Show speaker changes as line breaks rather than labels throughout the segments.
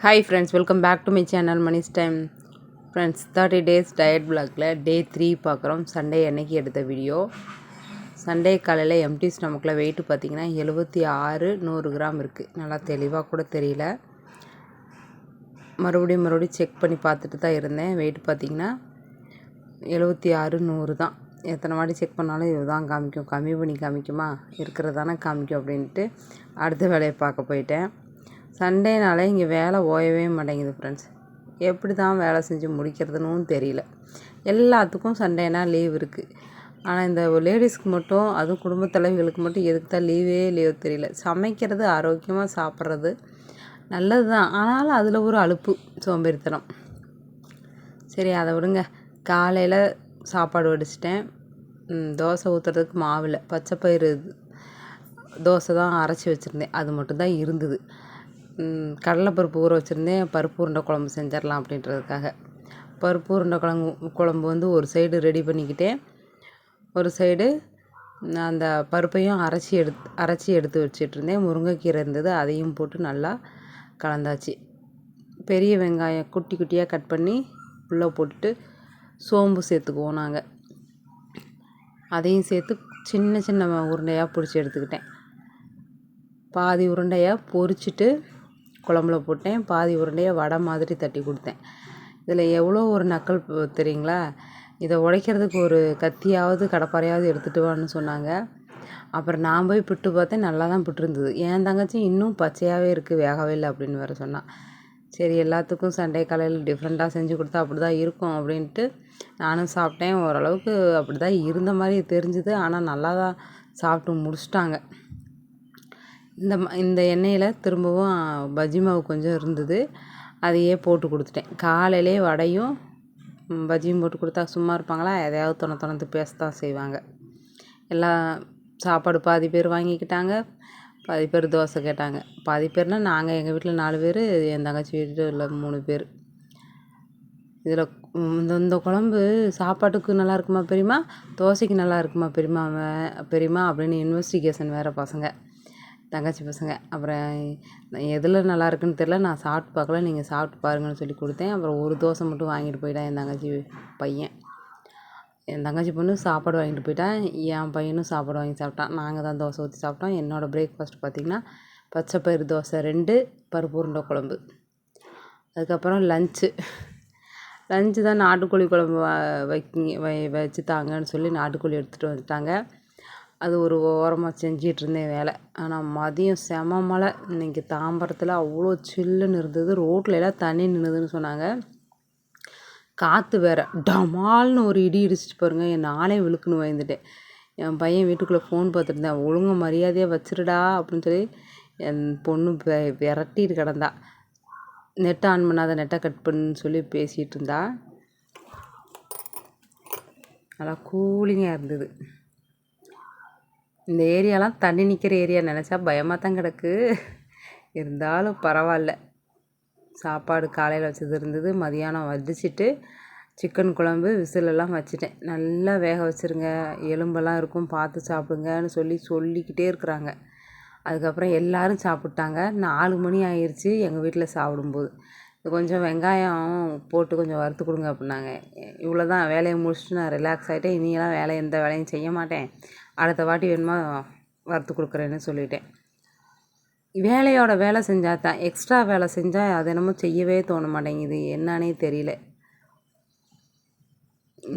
Hi friends welcome back to my channel Mani's time friends thirty days diet பிளாக்ல day three பார்க்குறோம் Sunday அன்னைக்கு எடுத்த video Sunday காலையில் empty ஸ்டமக்கில் வெயிட்டு பார்த்தீங்கன்னா எழுபத்தி ஆறு நூறு கிராம் இருக்குது நல்லா தெளிவாக கூட தெரியல. மறுபடியும் மறுபடியும் செக் பண்ணி பார்த்துட்டு தான் இருந்தேன். வெயிட் பார்த்தீங்கன்னா எழுபத்தி ஆறு நூறு தான். எத்தனை வாட்டி செக் பண்ணாலும் இதுதான் காமிக்கும். கம்மி பண்ணி காமிக்குமா? இருக்கிறதானே காமிக்கும் அப்படின்ட்டு அடுத்த வேலையை பார்க்க போயிட்டேன். சண்டேனால இங்கே வேலை ஓயவே மாட்டேங்குது ஃப்ரெண்ட்ஸ் எப்படி தான் வேலை செஞ்சு முடிக்கிறதுனும் தெரியல. எல்லாத்துக்கும் சண்டேனா லீவ் இருக்குது ஆனால் இந்த லேடிஸ்க்கு மட்டும் அதுவும் குடும்பத் தலைவிகளுக்கு மட்டும் எதுக்கு தான் லீவே லீவ் தெரியல. சமைக்கிறது ஆரோக்கியமாக சாப்பிட்றது நல்லது தான் ஆனாலும் அதில் ஒரு அலுப்பு சோம்பேறித்தனம். சரி அதை விடுங்க. காலையில் சாப்பாடு வடிச்சிட்டேன். தோசை ஊற்றுறதுக்கு மாவில் பச்சை பச்சைப்பயிறு தோசை தான் அரைச்சி வச்சுருந்தேன். அது மட்டும்தான் இருந்தது. கடலைப்பருப்பு ஊற வச்சுருந்தேன் பருப்பு உருண்டை குழம்பு செஞ்சிடலாம் அப்படின்றதுக்காக. பருப்பு உருண்டை குழம்பு குழம்பு வந்து ஒரு சைடு ரெடி பண்ணிக்கிட்டேன் ஒரு சைடு அந்த பருப்பையும் அரைச்சி எடுத்து அரைச்சி எடுத்து வச்சிட்டு இருந்தேன் முருங்கைக்கீரை இருந்தது அதையும் போட்டு நல்லா கலந்தாச்சு. பெரிய வெங்காயம் குட்டி குட்டியாக கட் பண்ணி உள்ளே போட்டுட்டு சோம்பு சேர்த்துக்குவோம் நாங்கள் அதையும் சேர்த்து சின்ன சின்ன உருண்டையாக பிடிச்சி எடுத்துக்கிட்டேன். பாதி உருண்டையாக பொரிச்சிட்டு குழம்புல போட்டேன். பாதி உருண்டையை வடை மாதிரி தட்டி கொடுத்தேன். இதில் எவ்வளோ ஒரு நக்கல் தெரியுங்களா? இதை உடைக்கிறதுக்கு ஒரு கத்தியாவது கடப்பாரையாவது எடுத்துகிட்டு வான்னு சொன்னாங்க. அப்புறம் நான் போய் பிட்டு பார்த்தேன். நல்லா தான் பிட்டுருந்தது. என் தங்கச்சி இன்னும் பச்சையாகவே இருக்குது வேகவே இல்லை அப்படின்னு வேறு சொன்னான் சரி எல்லாத்துக்கும் சண்டே காலையில் டிஃப்ரெண்ட்டாக செஞ்சு கொடுத்தா அப்படி தான் இருக்கும் அப்படின்ட்டு நானும் சாப்பிட்டேன். ஓரளவுக்கு அப்படி தான் இருந்த மாதிரி தெரிஞ்சுது. ஆனால் நல்லா தான் சாப்பிட்டு முடிச்சிட்டாங்க. இந்த இந்த எண்ணெயில் திரும்பவும் பஜ்ஜி மாவு கொஞ்சம் இருந்தது. அதையே போட்டு கொடுத்துட்டேன். காலையிலே வடையும் பஜ்ஜியும் போட்டு கொடுத்தா சும்மா இருப்பாங்களா? எதையாவது தொண தொணத்து பேசத்தான் செய்வாங்க. எல்லாம் சாப்பாடு பாதி பேர் வாங்கிக்கிட்டாங்க பாதி பேர் தோசை கேட்டாங்க. பாதி பேர்னால் நாங்கள் எங்கள் வீட்டில் நாலு பேர் என் தங்கச்சி வீட்டில் மூணு பேர். இதில் இந்த இந்த குழம்பு சாப்பாட்டுக்கு நல்லா இருக்குமா பெரியம்மா? தோசைக்கு நல்லா இருக்குமா பெரியமா பெரியமா பெரியம்மா அப்படின்னு இன்வெஸ்டிகேஷன் வேறு பசங்க. தங்கச்சி பசங்க. அப்புறம் எதில் நல்லாயிருக்குன்னு தெரில நான் சாப்பிட்டு பார்க்கல. நீங்கள் சாப்பிட்டு பாருங்கன்னு சொல்லி கொடுத்தேன். அப்புறம் ஒரு தோசை மட்டும் வாங்கிட்டு போயிட்டான் என் தங்கச்சி பையன். என் தங்கச்சி பொண்ணு சாப்பாடு வாங்கிட்டு போயிட்டான் என் பையனும் சாப்பாடு வாங்கி சாப்பிட்டான். நாங்கள் தான் தோசை ஊற்றி சாப்பிட்டோம். என்னோடய பிரேக்ஃபாஸ்ட் பார்த்திங்கன்னா பச்சைப்பயிறு தோசை ரெண்டு பருப்பு உருண்டை குழம்பு. அதுக்கப்புறம் லஞ்சு லஞ்சு தான் நாட்டுக்கோழி குழம்பு வ- வைக்கிங்க வை வச்சு தாங்கன்னு சொல்லி நாட்டுக்கோழி எடுத்துகிட்டு வந்துட்டாங்க. அது ஒரு ஓரமாக செஞ்சிட்டு இருந்தேன் வேலை. ஆனால் மதியம் செம மழை. இன்னைக்கு தாம்பரத்தில் அவ்வளோ சில்லுன்னு இருந்தது. ரோட்டில் எல்லாம் தண்ணி நின்றுதுன்னு சொன்னாங்க. காற்று வேற. டமால்னு ஒரு இடி இடிச்சிட்டு பாருங்க. என் நானே விழுக்குன்னு வந்துட்டேன் என் பையன் வீட்டுக்குள்ளே ஃபோன் பார்த்துருந்தேன் ஒழுங்கு மரியாதையாக வச்சிருடா அப்படின்னு சொல்லி என் பொண்ணு விரட்டிட்டு கிடந்தா. நெட்டை ஆன் பண்ணாத நெட்டை கட் பண்ணுன்னு சொல்லி பேசிகிட்டு இருந்தா. நல்லா கூலிங்காக இருந்தது. இந்த ஏரியாலாம் தண்ணி நிற்கிற ஏரியா நினச்சா பயமாக தான் கிடக்கு. இருந்தாலும் பரவாயில்ல. சாப்பாடு காலையில் வச்சது இருந்தது மதியானம் வடிச்சிட்டு சிக்கன் குழம்பு விசிலெல்லாம் வச்சுட்டேன். நல்லா வேக வச்சுருங்க. எலும்பெல்லாம் இருக்கும் பார்த்து சாப்பிடுங்கன்னு சொல்லி சொல்லிக்கிட்டே இருக்கிறாங்க. அதுக்கப்புறம் எல்லோரும் சாப்பிட்டாங்க. நாலு மணி ஆயிடுச்சு எங்கள் வீட்டில் சாப்பிடும்போது. கொஞ்சம் வெங்காயம் போட்டு கொஞ்சம் வறுத்து கொடுங்க அப்படின்னாங்க. இவ்வளோ தான் வேலையை முடிச்சுட்டு நான் ரிலாக்ஸ் ஆகிட்டேன் இனியெல்லாம் வேலை எந்த வேலையும் செய்ய மாட்டேன். அடுத்த வாட்டி வேணுமா வறுத்து கொடுக்குறேன்னு சொல்லிட்டேன். வேலையோட வேலை செஞ்சால் தான் எக்ஸ்ட்ரா வேலை செஞ்சால் அது என்னமோ செய்யவே தோண மாட்டேங்குது. என்னன்னே தெரியல.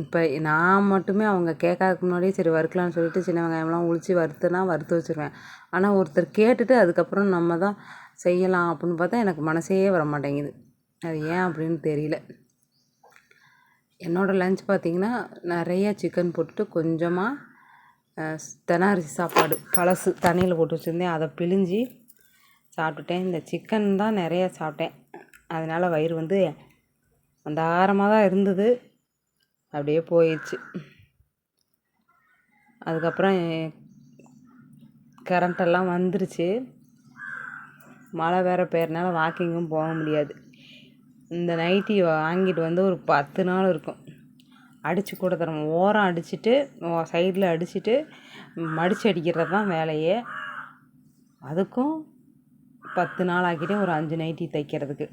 இப்போ நான் மட்டுமே அவங்க கேட்காதுக்கு முன்னாடியே சரி வறுக்கலாம்னு சொல்லிட்டு சின்ன வெங்காயம்லாம் உளிச்சு வறுத்துனா வறுத்து வச்சுருவேன். ஆனால் ஒருத்தர் கேட்டுட்டு அதுக்கப்புறம் நம்ம தான் செய்யலாம் அப்படின்னு பார்த்தா எனக்கு மனசே வர மாட்டேங்குது. அது ஏன் அப்படின்னு தெரியல. என்னோடய லஞ்ச் பார்த்திங்கன்னா நிறைய சிக்கன் போட்டுட்டு கொஞ்சமாக தெனாரிசி சாப்பாடு பழசு தண்ணியில் போட்டு வச்சுருந்தேன். அதை பிழிஞ்சி சாப்பிட்டுட்டேன். இந்த சிக்கன் தான் நிறைய சாப்பிட்டேன். அதனால் வயிறு வந்து மந்தாரமாக தான் இருந்தது. அப்படியே போயிடுச்சு. அதுக்கப்புறம் கரண்ட்டெல்லாம் வந்துருச்சு. மழை வேறு பெயர்னால வாக்கிங்கும் போக முடியாது. இந்த நைட்டி வாங்கிட்டு வந்து ஒரு பத்து நாள் இருக்கும். அடித்து கூட தரணும். ஓரம் அடிச்சுட்டு சைடில் அடிச்சுட்டு மடித்து அடிக்கிறது தான் வேலையே. அதுக்கும் பத்து நாள் ஆக்கிட்டேன் ஒரு அஞ்சு நைட்டி தைக்கிறதுக்கு.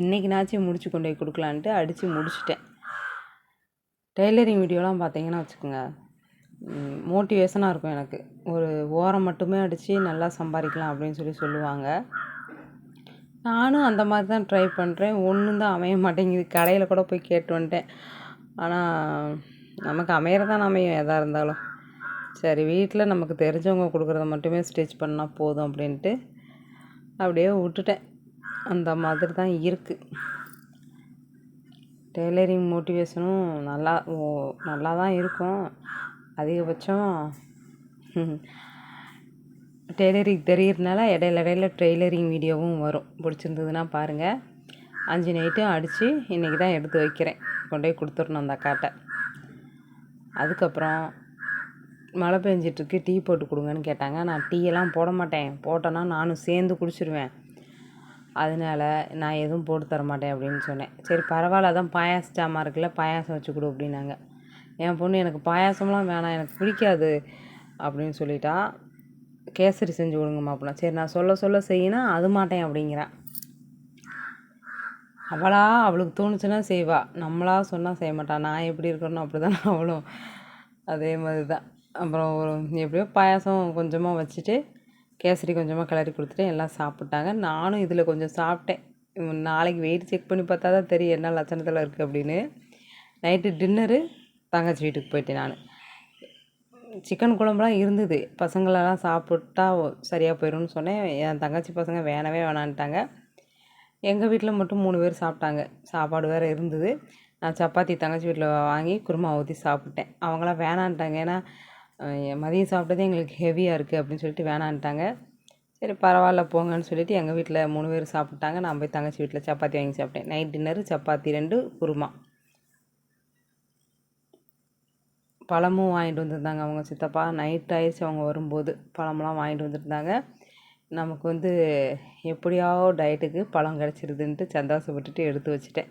இன்றைக்கினாச்சும் முடிச்சு கொண்டு போய் கொடுக்கலான்ட்டு அடித்து முடிச்சிட்டேன். டெய்லரிங் வீடியோலாம் பார்த்தீங்கன்னா வச்சுக்கோங்க. மோட்டிவேஷனாக இருக்கும் எனக்கு. ஒரு ஓரம் மட்டுமே அடித்து நல்லா சம்பாதிக்கலாம் அப்படின்னு சொல்லி சொல்லுவாங்க. நானும் அந்த மாதிரி தான் ட்ரை பண்ணுறேன் ஒன்றும் தான் அமைய மாட்டேங்குது. கடையில் கூட போய் கேட்டு வந்துட்டேன். ஆனால் நமக்கு அமையிறதான் அமையும் எதாக இருந்தாலும். சரி வீட்டில் நமக்கு தெரிஞ்சவங்க கொடுக்குறத மட்டுமே ஸ்டிச் பண்ணால் போதும் அப்படின்ட்டு அப்படியே விட்டுட்டேன். அந்த மாதிரி தான் இருக்குது டெய்லரிங் மோட்டிவேஷனும் நல்லா ஓ நல்லா தான் இருக்கும். அதிகபட்சம் டெய்லரிங் தெரியறதுனால இடையில இடையில டெய்லரிங் வீடியோவும் வரும். பிடிச்சிருந்ததுன்னா பாருங்கள் அஞ்சு நைட்டும் அடித்து இன்றைக்கி தான் எடுத்து வைக்கிறேன். கொண்டு போய் கொடுத்துடணும் அந்த அக்காட்ட. அதுக்கப்புறம் மழை பெஞ்சிட்ருக்கு டீ போட்டு கொடுங்கன்னு கேட்டாங்க. நான் டீயெல்லாம் போட மாட்டேன். போட்டேன்னா நானும் சேர்ந்து குடிச்சிடுவேன் அதனால நான் எதுவும் போட்டு தர மாட்டேன் அப்படின்னு சொன்னேன். சரி பரவாயில்ல அதான் பாயாச ஜாமான் இருக்குல்ல பாயாசம் வச்சு கொடு அப்படின்னாங்க. என் பொண்ணு எனக்கு பாயாசம்லாம் வேணாம் எனக்கு பிடிக்காது அப்படின்னு சொல்லிட்டா. கேசரி செஞ்சு கொடுங்கம்மா அப்படின்னா சரி நான் சொல்ல சொல்ல செய்யினா அது மாட்டேன் அப்படிங்கிறான் அவளாக அவளுக்கு தோணுச்சுன்னா செய்வாள் நம்மளா சொன்னால் செய்ய மாட்டாள் நான் எப்படி இருக்கணும் அப்படி தான் அவளும் அதே மாதிரி தான் அப்புறம் ஒரு எப்படியோ பாயாசம் கொஞ்சமாக வச்சுட்டு கேசரி கொஞ்சமாக கிளறி கொடுத்துட்டு எல்லாம் சாப்பிட்டாங்க. நானும் இதில் கொஞ்சம் சாப்பிட்டேன். நாளைக்கு வெயிட் செக் பண்ணி பார்த்தா தான் தெரியும் என்ன லட்சணத்தில் இருக்குது அப்படின்னு. நைட்டு டின்னரு தங்கச்சி வீட்டுக்கு போயிட்டேன் நான். சிக்கன் குழம்புலாம் இருந்தது. பசங்களெல்லாம் சாப்பிட்டா சரியாக போயிடும்னு சொன்னேன். என் தங்கச்சி பசங்க வேணவே வேணான்ட்டாங்க. எங்கள் வீட்டில் மட்டும் மூணு பேர் சாப்பிட்டாங்க. சாப்பாடு வேறு இருந்தது. நான் சப்பாத்தி தங்கச்சி வீட்டில் வாங்கி குருமா ஊற்றி சாப்பிட்டேன். அவங்களாம் வேணான்ட்டாங்க. ஏன்னா மதியம் சாப்பிட்டதே எங்களுக்கு ஹெவியாக இருக்குது அப்படின்னு சொல்லிட்டு வேணான்ட்டாங்க. சரி பரவாயில்ல போங்கன்னு சொல்லிட்டு எங்கள் வீட்டில் மூணு பேர் சாப்பிட்டாங்க. நான் போய் தங்கச்சி வீட்டில் சப்பாத்தி வாங்கி சாப்பிட்டேன். நைட் டின்னர் சப்பாத்தி ரெண்டு குருமா. பழமும் வாங்கிட்டு வந்திருந்தாங்க அவங்க சித்தப்பா. நைட் ஆயிடுச்சு அவங்க வரும்போது. பழமெல்லாம் வாங்கிட்டு வந்திருந்தாங்க. நமக்கு வந்து எப்படியாவோ டயட்டுக்கு பழம் கிடச்சிருதுன்ட்டு சந்தோஷப்பட்டுட்டு எடுத்து வச்சுட்டேன்.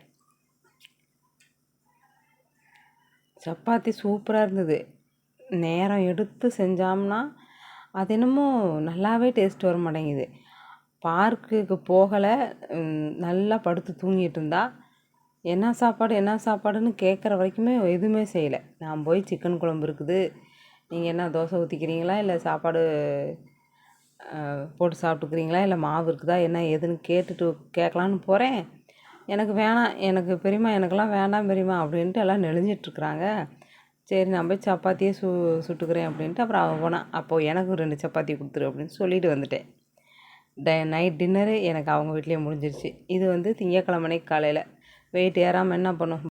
சப்பாத்தி சூப்பராக இருந்தது. நேரம் எடுத்து செஞ்சோம்னா அது என்னமோ நல்லாவே டேஸ்ட் வர மாட்டேங்குது. பார்க்குக்கு போகலை நல்லா படுத்து தூங்கிட்டு இருந்தா என்ன சாப்பாடு என்ன சாப்பாடுன்னு கேட்குற வரைக்குமே எதுவுமே செய்யலை. நான் போய் சிக்கன் குழம்பு இருக்குது. நீங்கள் என்ன தோசை ஊற்றிக்கிறீங்களா இல்லை சாப்பாடு போட்டு சாப்பிட்டுக்கிறீங்களா? இல்லை மாவு இருக்குதா? என்ன ஏதுன்னு கேட்டுட்டு கேட்கலான்னு போகிறேன் எனக்கு வேணாம். எனக்கு பெரியம்மா எனக்கெல்லாம் வேண்டாம் பெரியம்மா அப்படின்ட்டு எல்லாம் நெளிஞ்சிட்ருக்குறாங்க சரி நான் போய் சப்பாத்தியே சு சுட்டுக்கிறேன் அப்படின்ட்டு அப்புறம் அவன் போனான் அப்போது எனக்கு ரெண்டு சப்பாத்தி கொடுத்துரு அப்படின்னு சொல்லிட்டு வந்துட்டேன். ட நைட் டின்னரு எனக்கு அவங்க வீட்லேயே முடிஞ்சிருச்சு. இது வந்து திங்கக்கிழமனை காலையில். வெயிட் ஏறாமல் என்ன பண்ணும்?